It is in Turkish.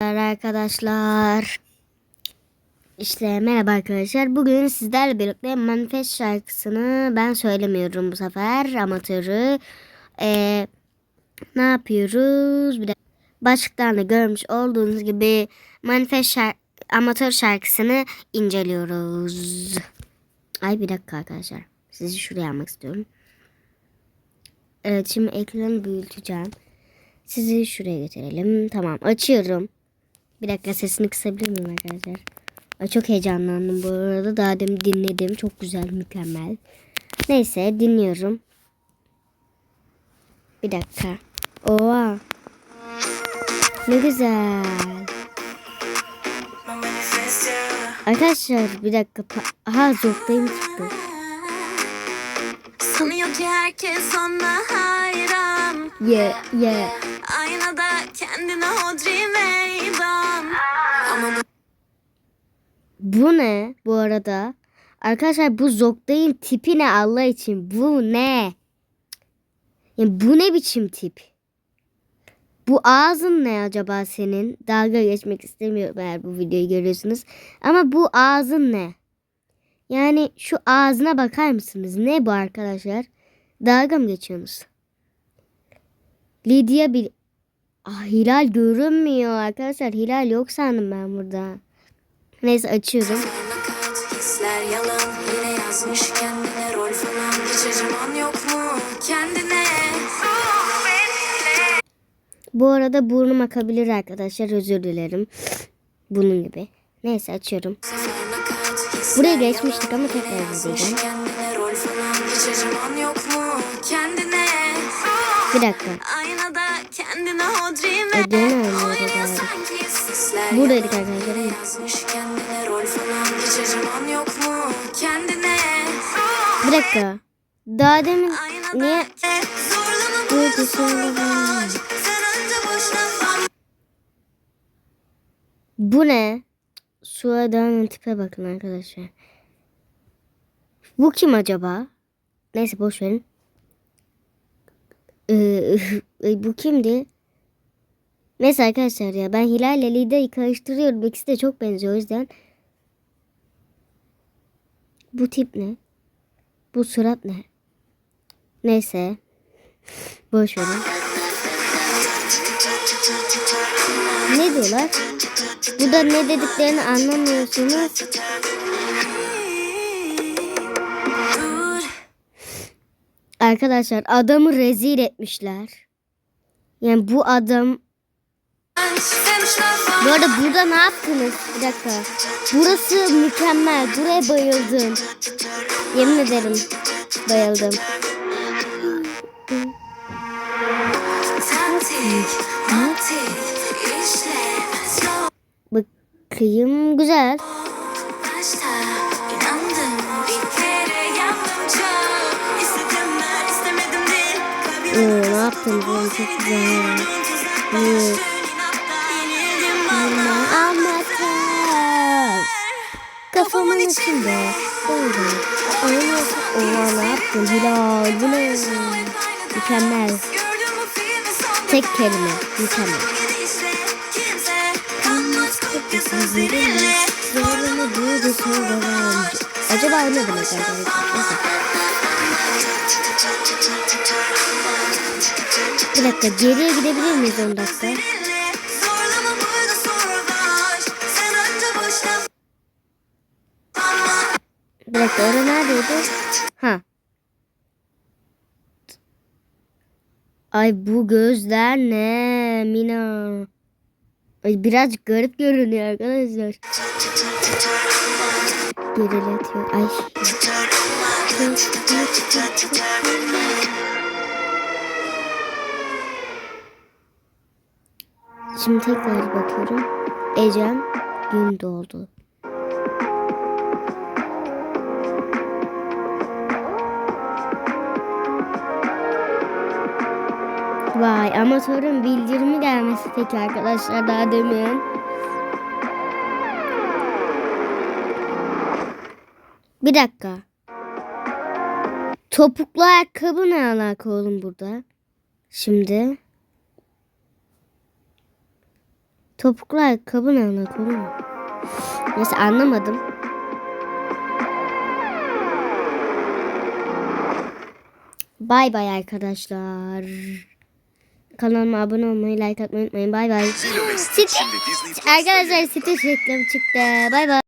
Arkadaşlar. İşte merhaba arkadaşlar. Bugün sizlerle birlikte Manifest şarkısını ben söylemiyorum bu sefer. Amatörü. Ee, ne yapıyoruz? Bir de başlıktan da görmüş olduğunuz gibi Manifest şar- amatör şarkısını inceliyoruz. Ay bir dakika arkadaşlar. Sizi şuraya almak istiyorum. Evet şimdi ekranı büyüteceğim. Sizi şuraya getirelim. Tamam açıyorum. Bir dakika sesini kısabilir miyim arkadaşlar? Ay, çok heyecanlandım bu arada. Daha demin dinledim. Çok güzel, mükemmel. Neyse dinliyorum. Bir dakika. Oha. Ne güzel. Arkadaşlar bir dakika. Aha zoktayım çıktı. Sanıyor ki herkes ona hayran Yeah yeah. Bu ne bu arada? Arkadaşlar bu Zoktay'ın tipi ne Allah için? Bu ne? Ya bu ne biçim tip? Bu ağzın ne acaba senin? Dalga geçmek istemiyorum eğer bu videoyu görüyorsunuz. Ama bu ağzın ne? Yani şu ağzına bakar mısınız? Ne bu arkadaşlar? Dalga mı geçiyorsunuz? Lidya bir... Ah, Hilal görünmüyor arkadaşlar. Hilal yok sandım ben burada. Neyse açıyorum. fakat hisler yalan Yine yazmış kendine rol falan Hiç acıman yok mu kendine Bu arada burnum akabilir arkadaşlar. Özür dilerim. Bunun gibi. Neyse açıyorum. Buraya geçmiştik ama tekrar izleyeceğim. Bir dakika. Aynada kendine hodri E, oynuyordu Oynuyor sanki hisler Buradaydık arkadaşlar. Yazmış kendine rol falan Hiç acıman yok mu kendine Bir dakika. Daha demin niye önce boşuna bu ne? Suada'nın tipe bakın arkadaşlar. Bu kim acaba? Neyse boş verin. Ee, bu kimdi? Neyse arkadaşlar ya ben Hilal ile Lida'yı karıştırıyorum. İkisi de çok benziyor o yüzden. Bu tip ne? Bu surat ne? Neyse. Boş verin. Ne diyorlar? Burada ne dediklerini anlamıyorsunuz. Arkadaşlar adamı rezil etmişler. Yani bu adam... Bu arada burada ne yaptınız? Bir dakika. Burası mükemmel. Buraya bayıldım. Yemin ederim. Bayıldım. Bakayım güzel. Oo, ne yaptınız oğlum çok güzel. ama Anlatın. Kafamın içinde. Böyle. Oynuyorsun. Oha ne yaptın Hilal? Bu ne? Mükemmel. Tek kelime. Mükemmel. Zorlama duydu sonra Acaba ne demek arkadaşlar? Bir dakika geriye gidebilir miyiz 10 dakika? Bir dakika orada neredeydi? Ha. Ay bu gözler ne Mina? Ay birazcık garip görünüyor arkadaşlar. Geriletiyor. Ay. Şimdi tekrar bakıyorum. Ecem gün doğdu. Vay amatörün bildirimi gelmesi peki arkadaşlar daha demin. Bir dakika. Topuklu ayakkabı ne alaka oğlum burada? Şimdi Topuklu ayakkabı ne alakalı mı? Neyse anlamadım. Bay bay arkadaşlar. Kanalıma abone olmayı, like atmayı unutmayın. Bay bay. Arkadaşlar site reklamı çıktı. Bay bay.